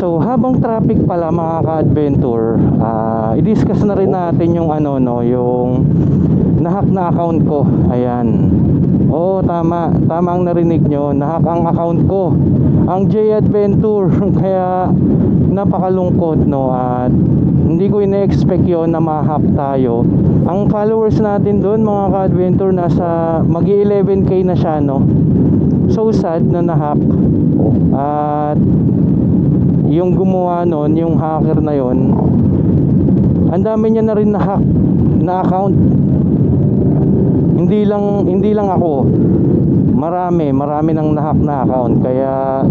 So habang traffic pala mga ka-adventure, ah, i-discuss na rin natin yung ano no, yung nahack na account ko. Ayan. Oo, tama. Tama ang narinig nyo. Nahack ang account ko. Ang J Adventure. Kaya napakalungkot no at hindi ko ina-expect yon na ma-hack tayo. Ang followers natin doon mga ka-adventure nasa magi 11k na siya no. So sad na na-hack. At yung gumawa nun, yung hacker na yon ang dami niya na rin na-hack na account. Hindi lang hindi lang ako. Marami marami nang nahack na account. Kaya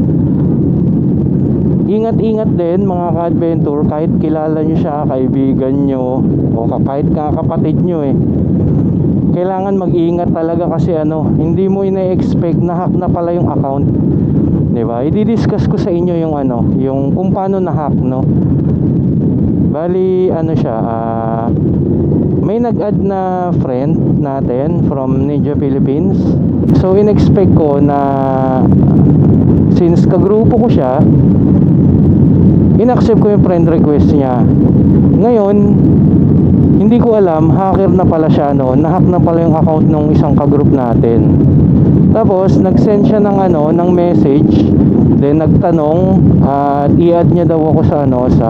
ingat-ingat din mga ka-adventure kahit kilala nyo siya kaibigan nyo o ka- kahit ka kapatid nyo eh. Kailangan mag-ingat talaga kasi ano hindi mo ina-expect na hack na pala yung account ba? I-discuss ko sa inyo yung ano yung kung paano na hack no? Bali ano siya ah may nag-add na friend natin from Ninja Philippines. So in-expect ko na since kagrupo ko siya in-accept ko yung friend request niya. Ngayon hindi ko alam hacker na pala siya no? Nahack na pala yung account ng isang kagroup natin tapos nag-send siya ng ano ng message. Then nagtanong at i-add niya daw ako sa ano sa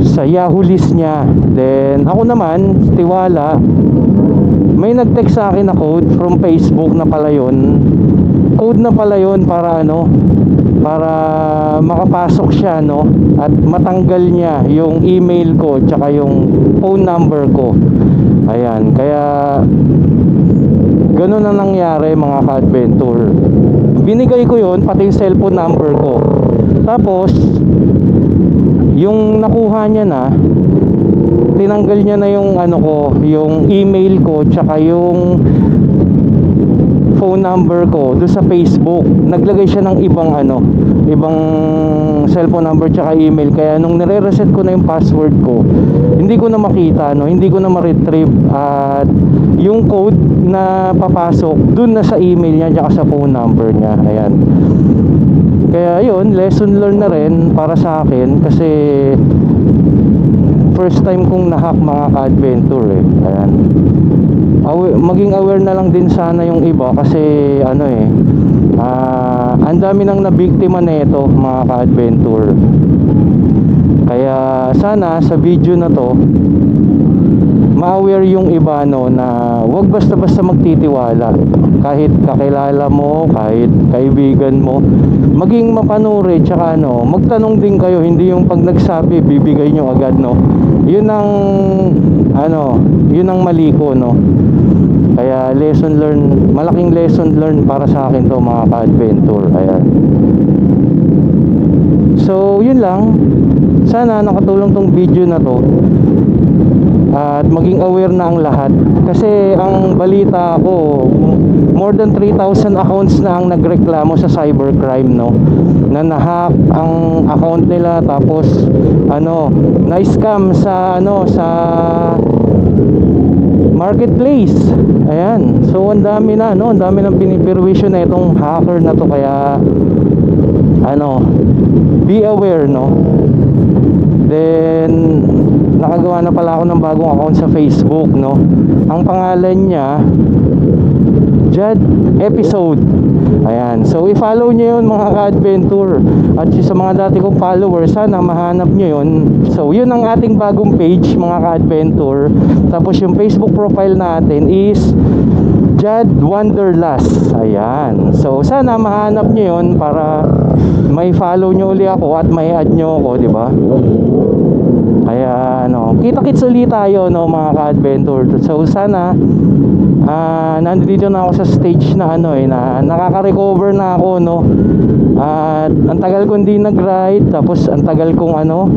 sa Yahoo list niya. Then ako naman tiwala. May nag-text sa akin na code from Facebook na pala yun. Code na pala yun para ano para makapasok siya no? At matanggal niya yung email ko tsaka yung phone number ko. Ayan kaya ganun na nangyari mga ka-adventure. Binigay ko yun pati yung cellphone number ko. Tapos yung nakuha niya na tinanggal niya na yung ano ko yung email ko tsaka yung phone number ko doon sa Facebook. Naglagay siya ng ibang ano ibang cellphone number tsaka email. Kaya nung nire-reset ko na yung password ko hindi ko na makita no? Hindi ko na ma-retrieve. At yung code na papasok doon na sa email niya tsaka sa phone number niya. Ayan. Kaya yun lesson learned na rin para sa akin kasi first time kong nahack mga ka-adventure eh. Ayan. Awa- maging aware na lang din sana yung iba kasi ano eh ah, ang dami nang nabiktima nito mga ka-adventure. Kaya sana sa video na to ma-aware yung iba no na wag basta-basta magtitiwala. Kahit kakilala mo kahit kaibigan mo maging mapanuri tsaka ano magtanong din kayo. Hindi yung pag nagsabi bibigay nyo agad no. Yun ang ano yun ang mali ko no kaya lesson learned malaking lesson learned para sa akin to mga ka-adventure. Ayan. So yun lang. Sana nakatulong tong video na to at maging aware na ang lahat. Kasi ang balita ko more than 3,000 accounts na ang nagreklamo sa cybercrime no? Na nahack ang account nila tapos ano na-scam sa ano sa marketplace ayan. So ang dami na no? Ang dami ng pinipirwisyo na itong hacker na to. Kaya ano be aware no? Then nakagawa na pala ako ng bagong account sa Facebook no? Ang pangalan niya Jad Episode. Ayan. So i-follow niyo yun mga ka-adventure. At sa mga dati kong followers sana mahanap niyo yun. So yun ang ating bagong page mga ka-adventure. Tapos yung Facebook profile natin is Jad Wanderlust. Ayan. So sana mahanap niyo yun para may follow niyo uli ako at may add niyo ako di ba kaya ano, kita-kits ulit tayo no mga ka-adventure. So sana ah nandito na ako sa stage na ano eh na nakaka-recover na ako no. At ang tagal kong di nag-ride tapos ang tagal kong ano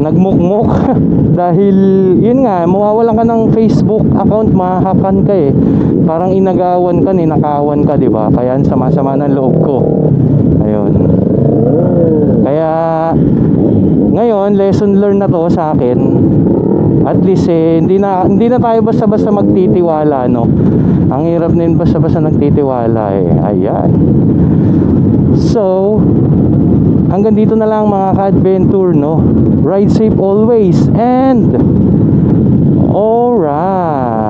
nagmukmuk. Dahil yun nga mawawalan ka ng Facebook account mahahakan ka eh. Parang inagawan ka ninakawan ka di ba? Kaya ang sama-sama ng loob ko. Ayun kaya ngayon lesson learned na to sa akin. At least eh, hindi na hindi na tayo basta-basta magtitiwala no? Ang hirap na yun basta-basta nagtitiwala eh. Ayan. So hanggang dito na lang mga ka-adventure no? Ride safe always and alright